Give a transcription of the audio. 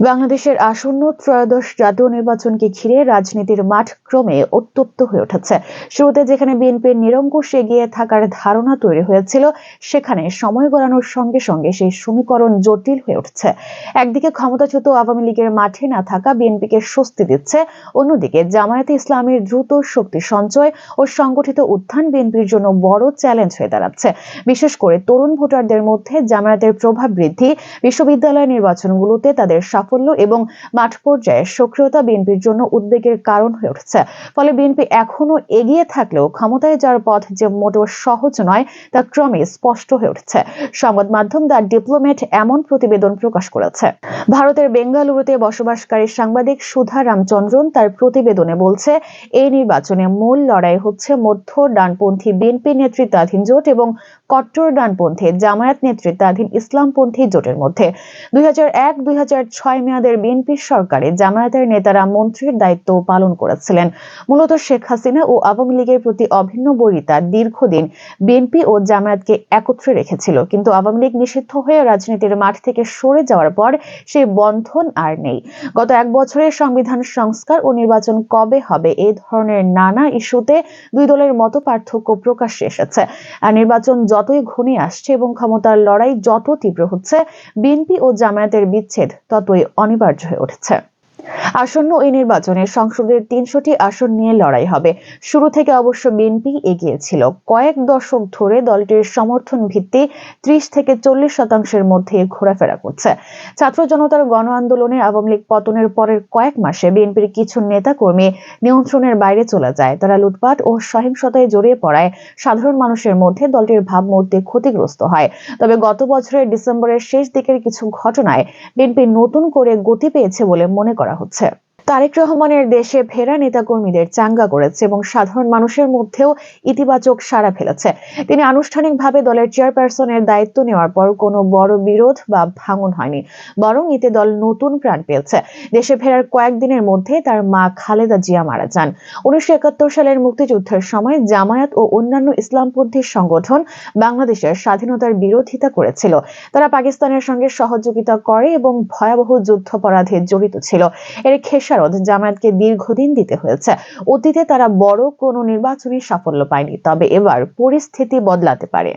বাংলাদেশের আসন্ন ত্রয়োদশ জাতীয় নির্বাচনকে ঘিরে রাজনীতির মাঠ ক্রমে উত্তপ্ত হয়ে উঠেছে। শুরুতে যেখানে বিএনপির নিরঙ্কুশ এগিয়ে থাকার ধারণা তৈরি হয়েছিল, সেখানে সময় গড়ানোর সঙ্গে সঙ্গে সেই সমীকরণ জটিল হয়ে উঠছে। একদিকে ক্ষমতাচ্যুত আওয়ামী লীগের মাঠে না থাকা বিএনপিকে স্বস্তি দিচ্ছে, অন্যদিকে জামায়াতে ইসলামের দ্রুত শক্তি সঞ্চয় ও সংগঠিত উত্থান বিএনপির জন্য বড় চ্যালেঞ্জ হয়ে দাঁড়াচ্ছে। বিশেষ করে তরুণ ভোটারদের মধ্যে জামায়াতের প্রভাব বৃদ্ধি, বিশ্ববিদ্যালয় নির্বাচনগুলোতে তাদের সাফল্য এবং মাঠ পর্যায়ে সক্রিয়তা বিএনপির জন্য উদ্বেগের কারণ হয়ে উঠছে। ফলে বিএনপি এখনও এগিয়ে থাকলেও ক্ষমতায় যাওয়ার পথ যে মোটেও সহজ নয়, তা ক্রমে স্পষ্ট হয়ে উঠছে। সংবাদ মাধ্যম দ্য ডিপ্লোমেট এমন প্রতিবেদন প্রকাশ করেছে। ভারতের বেঙ্গালুরুতে বসবাসকারী সাংবাদিক সুধা রামচন্দ্রন তার প্রতিবেদনে বলছে এই নির্বাচনে মূল লড়াই হচ্ছে মধ্য ডানপন্থী বিএনপি নেতৃত্বাধীন জোট এবং কট্টর ডানপন্থী জামায়াত নেতৃত্বাধীন ইসলামপন্থী জোটের মধ্যে। দুই হাজার এক, দুই হাজার ছয় ছয় মেয়াদের বিএনপি সরকারে জামায়াতের নেতারা মন্ত্রীর দায়িত্ব পালন করেছিলেন। মূলত শেখ হাসিনা ও আওয়ামী লীগের প্রতি অভিন্ন বরিতা দীর্ঘদিন বিএনপি ও জামায়াতকে একত্রে রেখেছিল। কিন্তু আওয়ামী লীগ নিষিদ্ধ হয়ে রাজনীতির মাঠ থেকে সরে যাওয়ার পর সেই বন্ধন আর নেই। গত এক বছরের সংবিধান সংস্কার ও নির্বাচন কবে হবে এই ধরনের নানা ইস্যুতে দুই দলের মতো পার্থক্য প্রকাশ্যে এসেছে। আর নির্বাচন যতই ঘনিয়ে আসছে এবং ক্ষমতার লড়াই যত তীব্র হচ্ছে, বিএনপি ও জামায়াতের বিচ্ছেদ ততই অনিবার্য হয়ে উঠেছে। আসন্ন এই নির্বাচনে সংসদের তিনশোটি আসন নিয়ে লড়াই হবে। শুরু থেকে অবশ্য বিএনপি এগিয়েছিল। কয়েক দশক ধরে দলটির সমর্থন ভিত্তি ত্রিশ থেকে চল্লিশ শতাংশের মধ্যে ঘোরাফেরা করছে। ছাত্র জনতার গণ আন্দোলনে আওয়ামী লীগ পতনের পরের কয়েক মাসে বিএনপির কিছু নেতাকর্মী নিয়ন্ত্রণের বাইরে চলে যায়। তারা লুটপাট ও সহিংসতায় জড়িয়ে পড়ায়। সাধারণ মানুষের মধ্যে দলটির ভাবমূর্তি ক্ষতিগ্রস্ত হয়। তবে গত বছরের ডিসেম্বরের শেষ দিকের কিছু ঘটনায় বিএনপি নতুন করে গতি পেয়েছে বলে মনে করা হচ্ছে। তারেক রহমানের দেশে ফেরা নেতাকর্মীদের চাঙ্গা করেছে এবং সাধারণ মানুষের মধ্যেও ইতিবাচক সাড়া ফেলেছে। তিনি আনুষ্ঠানিকভাবে দলের চেয়ারপারসনের দায়িত্ব নেওয়ার পর কোনো বড় বিরোধ বা ভাঙন হয়নি, বরং এতে দল নতুন প্রাণ পেয়েছে। দেশে ফেরার কয়েকদিনের মধ্যে তার মা খালেদা জিয়া মারা যান। উনিশশো একাত্তর সালের মুক্তিযুদ্ধের সময় জামায়াত ও অন্যান্য ইসলামপন্থী সংগঠন বাংলাদেশের স্বাধীনতার বিরোধিতা করেছিল। তারা পাকিস্তানের সঙ্গে সহযোগিতা করে এবং ভয়াবহ যুদ্ধাপরাধে জড়িত ছিল। এর খেসার খেসারত জামায়াতকে দীর্ঘদিন দিতে হয়েছে। অতীতে তারা বড় কোনো নির্বাচনী সাফল্য পায়নি, তবে এবার পরিস্থিতি বদলাতে পারে।